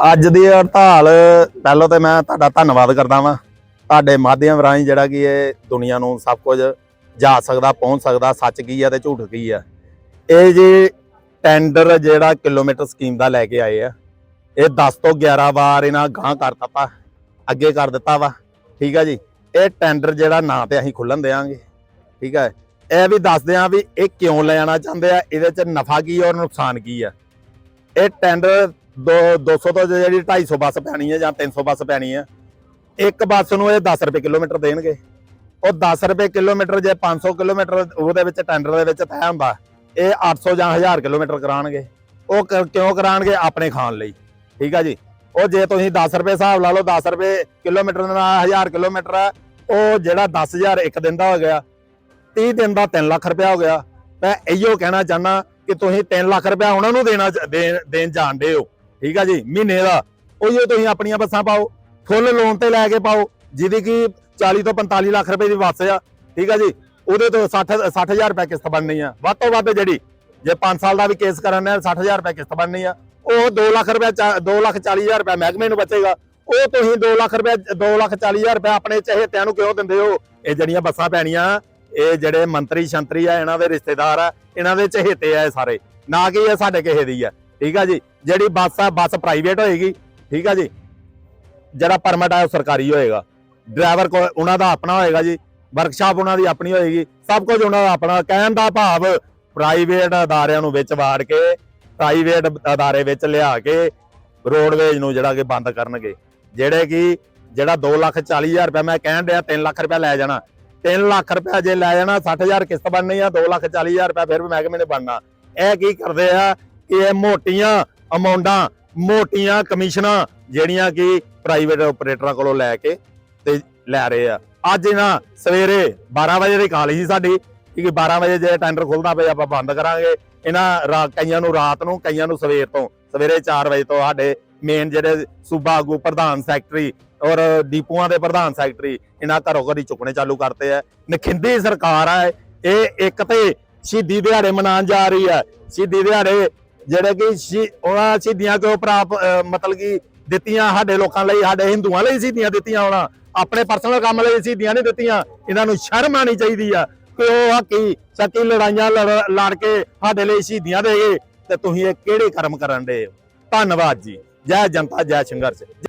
ਅੱਜ ਦੀ ਹੜਤਾਲ, ਪਹਿਲਾਂ ਤੇ ਮੈਂ ਤੁਹਾਡਾ ਧੰਨਵਾਦ ਕਰਦਾ ਵਾਂ। ਤੁਹਾਡੇ ਮਾਧਿਅਮ ਰਾਹੀਂ ਜਿਹੜਾ ਕਿ ਇਹ ਦੁਨੀਆ ਨੂੰ ਸਭ ਕੁਝ ਜਾ ਸਕਦਾ, ਪਹੁੰਚ ਸਕਦਾ, ਸੱਚ ਕੀ ਆ ਤੇ ਝੂਠ ਕੀ ਆ। ਇਹ ਜੀ ਟੈਂਡਰ ਜਿਹੜਾ ਕਿਲੋਮੀਟਰ ਸਕੀਮ ਦਾ ਲੈ ਕੇ ਆਏ ਆ। ਇਹ 10 ਤੋਂ 11 ਵਾਰ ਇਹਨਾਂ ਗਾਂ ਕਰ ਦਿੱਤਾ, ਅੱਗੇ ਕਰ ਦਿੱਤਾ ਵਾ। ਠੀਕ ਆ ਜੀ? ਇਹ ਟੈਂਡਰ ਜਿਹੜਾ ਨਾਂ ਤੇ ਅਸੀਂ ਖੁੱਲਣ ਦੇਾਂਗੇ ਠੀਕ ਹੈ ਇਹ ਵੀ ਦੱਸਦੇ ਆ ਵੀ ਇਹ ਕਿਉਂ ਲੈਣਾ ਚਾਹੁੰਦੇ ਆ, ਇਹਦੇ ਚ ਨਫਾ ਕੀ ਔਰ ਨੁਕਸਾਨ ਕੀ ਆ। ਇਹ ਟੈਂਡਰ ਦੋ 200 ਤੋਂ ਜਿਹੜੀ 250 ਬੱਸ ਪੈਣੀ ਹੈ ਜਾਂ 300 ਬੱਸ ਪੈਣੀ ਹੈ ਇੱਕ ਬੱਸ ਨੂੰ ਇਹ 10 ਰੁਪਏ ਕਿਲੋਮੀਟਰ ਦੇਣਗੇ। ਉਹ 10 ਰੁਪਏ ਕਿਲੋਮੀਟਰ ਜੇ 500 ਕਿਲੋਮੀਟਰ ਉਹਦੇ ਵਿੱਚ ਟੈਂਡਰ ਦੇ ਵਿੱਚ ਤੈਅ ਹੁੰਦਾ, ਇਹ 800 ਜਾਂ 1000 ਕਿਲੋਮੀਟਰ ਕਰਾਣਗੇ। ਉਹ ਕਿਉਂ ਕਰਾਣਗੇ? ਆਪਣੇ ਖਾਣ ਲਈ। ਠੀਕ ਆ ਜੀ? ਉਹ ਜੇ ਤੁਸੀਂ 10 ਰੁਪਏ ਹਿਸਾਬ ਲਾ ਲਓ 10 ਰੁਪਏ ਕਿਲੋਮੀਟਰ ਨਾਲ 1000 ਕਿਲੋਮੀਟਰ ਆ, ਉਹ ਜਿਹੜਾ 10000 ਇੱਕ ਦਿਨ ਦਾ ਹੋ ਗਿਆ 30 ਦਿਨ ਦਾ 3 ਲੱਖ ਰੁਪਇਆ ਹੋ ਗਿਆ। ਮੈਂ ਇਹੋ ਕਹਿਣਾ ਚਾਹਨਾ ਕਿ ਤੁਸੀਂ 3 ਲੱਖ ਰੁਪਇਆ ਉਹਨਾਂ ਨੂੰ ਦੇਣਾ ਦੇਣ ਜਾਣਦੇ ਹੋ। ਠੀਕ ਆ ਜੀ, ਮਹੀਨੇ ਦਾ। ਉਹੀਓ ਤੁਸੀਂ ਆਪਣੀਆਂ ਬੱਸਾਂ ਪਾਓ ਫੁੱਲ ਲੋਨ ਤੇ ਲੈ ਕੇ ਪਾਓ, ਜਿਹਦੀ ਕਿ 40 ਤੋਂ 45 ਲੱਖ ਰੁਪਏ ਦੀ ਬੱਸ ਆ, ਠੀਕ ਆ ਜੀ। ਉਹਦੇ ਤੋਂ 60 60000 ਰੁਪਏ ਕਿਸ਼ਤ ਬਣਨੀ ਆ। ਵੱਧ ਤੋਂ ਵੱਧ ਜਿਹੜੀ, ਜੇ 5 ਸਾਲ ਦਾ ਵੀ ਕੇਸ ਕਰਨ ਨੇ 60000 ਰੁਪਏ ਕਿਸ਼ਤ ਬਣਨੀ ਆ। ਉਹ 2 ਲੱਖ ਰੁਪਏ 2 ਲੱਖ 40000 ਰੁਪਏ ਮਹਿਕਮੇ ਨੂੰ ਬਚੇਗਾ। ਉਹ ਤੁਸੀਂ 2 ਲੱਖ ਰੁਪਏ 2 ਲੱਖ 40000 ਰੁਪਏ ਆਪਣੇ ਚਹੇਤਿਆਂ ਨੂੰ ਕਿਉਂ ਦਿੰਦੇ ਹੋ? ਇਹ ਜਿਹੜੀਆਂ ਬੱਸਾਂ ਪੈਣੀਆਂ, ਇਹ ਜਿਹੜੇ ਮੰਤਰੀ ਸ਼ੰਤਰੀ ਆ, ਇਹਨਾਂ ਦੇ ਰਿਸ਼ਤੇਦਾਰ ਆ, ਇਹਨਾਂ ਦੇ ਚਹੇਤੇ ਆ ਸਾਰੇ। ਨਾ ਕਿ ਇਹ ਸਾਡੇ ਕਿਸੇ ਦੀ ਆ। ਠੀਕ ਆ ਜੀ? ਜਿਹੜੀ ਬੱਸ ਆ, ਬੱਸ ਪ੍ਰਾਈਵੇਟ ਹੋਏਗੀ, ਠੀਕ ਆ ਜੀ? ਜਿਹੜਾ ਪਰਮਿਟ ਆ, ਉਹ ਸਰਕਾਰੀ ਹੋਏਗਾ। ਡਰਾਈਵਰ ਕੋ ਉਹਨਾਂ ਦਾ ਆਪਣਾ ਹੋਏਗਾ ਜੀ। ਵਰਕਸ਼ਾਪ ਉਹਨਾਂ ਦੀ ਆਪਣੀ ਹੋਏਗੀ। ਸਭ ਕੁਝ ਉਹਨਾਂ ਦਾ ਆਪਣਾ। ਕਹਿਣ ਦਾ ਭਾਵ ਪ੍ਰਾਈਵੇਟ ਅਦਾਰਿਆਂ ਨੂੰ ਵਿੱਚ ਵਾੜ ਕੇ ਪ੍ਰਾਈਵੇਟ ਅਦਾਰੇ ਵਿੱਚ ਲਿਆ ਕੇ ਰੋਡਵੇਜ ਨੂੰ ਜਿਹੜਾ ਕਿ ਬੰਦ ਕਰਨਗੇ। ਜਿਹੜੇ ਕਿ ਜਿਹੜਾ 2 ਲੱਖ 40 ਹਜ਼ਾਰ ਰੁਪਏ ਮੈਂ ਕਹਿਣ ਡਿਆ 3 ਲੱਖ ਰੁਪਏ ਲੈ ਜਾਣਾ। 3 ਲੱਖ ਰੁਪਏ ਜੇ ਲੈ ਜਾਣਾ 60000 ਕਿਸ਼ਤ ਬਣਨੀ ਆ 2 ਲੱਖ 40 ਹਜ਼ਾਰ ਰੁਪਏ ਫਿਰ ਵੀ ਮਹਿਕਮੇ ਨੇ ਬਣਨਾ। ਇਹ ਕੀ ਕਰਦੇ ਆ ਇਹ ਮੋਟੀਆਂ ਅਮਾਉਂਟਾਂ, ਮੋਟੀਆਂ ਕਮਿਸ਼ਨਾਂ ਜਿਹੜੀਆਂ ਕਿ ਪ੍ਰਾਈਵੇਟ ਆਪਰੇਟਰਾਂ ਕੋਲੋਂ ਲੈ ਕੇ ਤੇ ਲੈ ਰਹੇ ਆ। ਅੱਜ ਇਹਨਾਂ ਸਵੇਰੇ 12 ਵਜੇ ਦੀ ਕਾਲ ਸੀ ਸਾਡੀ ਕਿ 12 ਵਜੇ ਜੇ ਟੈਂਡਰ ਖੁੱਲਦਾ ਪਏ ਆਪਾਂ ਬੰਦ ਕਰਾਂਗੇ। ਇਹਨਾਂ ਰਾ- ਕਈਆਂ ਨੂੰ ਰਾਤ ਨੂੰ, ਕਈਆਂ ਨੂੰ ਸਵੇਰ ਤੋਂ। ਸਵੇਰੇ 4 ਵਜੇ ਤੋਂ ਸਾਡੇ ਮੇਨ ਜਿਹੜੇ ਸੂਬਾ ਆਗੂ ਪ੍ਰਧਾਨ ਸੈਕਟਰੀ ਔਰ ਡੀਪੂਆਂ ਦੇ ਪ੍ਰਧਾਨ ਸੈਕਟਰੀ ਇਹਨਾਂ ਘਰੋਂ ਘਰੀ ਚੁੱਕਣੇ ਚਾਲੂ ਕਰਤੇ ਆ। ਨਖਿੰਦੀ ਸਰਕਾਰ ਆ ਇਹ। ਇੱਕ ਤੇ ਸ਼ਹੀਦੀ ਦਿਹਾੜੇ ਮਨਾਉਣ ਜਾ ਰਹੀ ਹੈ ਸ਼ਹੀਦੀ ਦਿਹਾੜੇ ਜਿਹੜੇ ਕਿ ਉਹਨਾਂ ਸ਼ਹੀਦੀਆਂ ਕਿਉਂ ਪ੍ਰਾਪ ਮਤਲਬ ਕਿ ਦਿੱਤੀਆਂ ਸਾਡੇ ਲੋਕਾਂ ਲਈ, ਸਾਡੇ ਹਿੰਦੂਆਂ ਲਈ ਸ਼ਹੀਦੀਆਂ ਦਿੱਤੀਆਂ ਉਹਨਾਂ। ਆਪਣੇ ਪਰਸਨਲ ਕੰਮ ਲਈ ਸ਼ਹੀਦੀਆਂ ਨਹੀਂ ਦਿੱਤੀਆਂ। ਇਹਨਾਂ ਨੂੰ ਸ਼ਰਮ ਆਣੀ ਚਾਹੀਦੀ ਆ ਕਿ ਉਹ ਹੱਕੀ ਸੱਚੀ ਲੜਾਈਆਂ ਲੜ- ਲੜ ਕੇ ਸਾਡੇ ਲਈ ਸ਼ਹੀਦੀਆਂ ਦੇ ਗਏ। ਤੇ ਤੁਸੀਂ ਇਹ ਕਿਹੜੇ ਕਰਮ ਕਰਨ ਦੇ ਧੰਨਵਾਦ ਜੀ। ਜੈ ਜਨਤਾ, ਜੈ ਸੰਘਰਸ਼।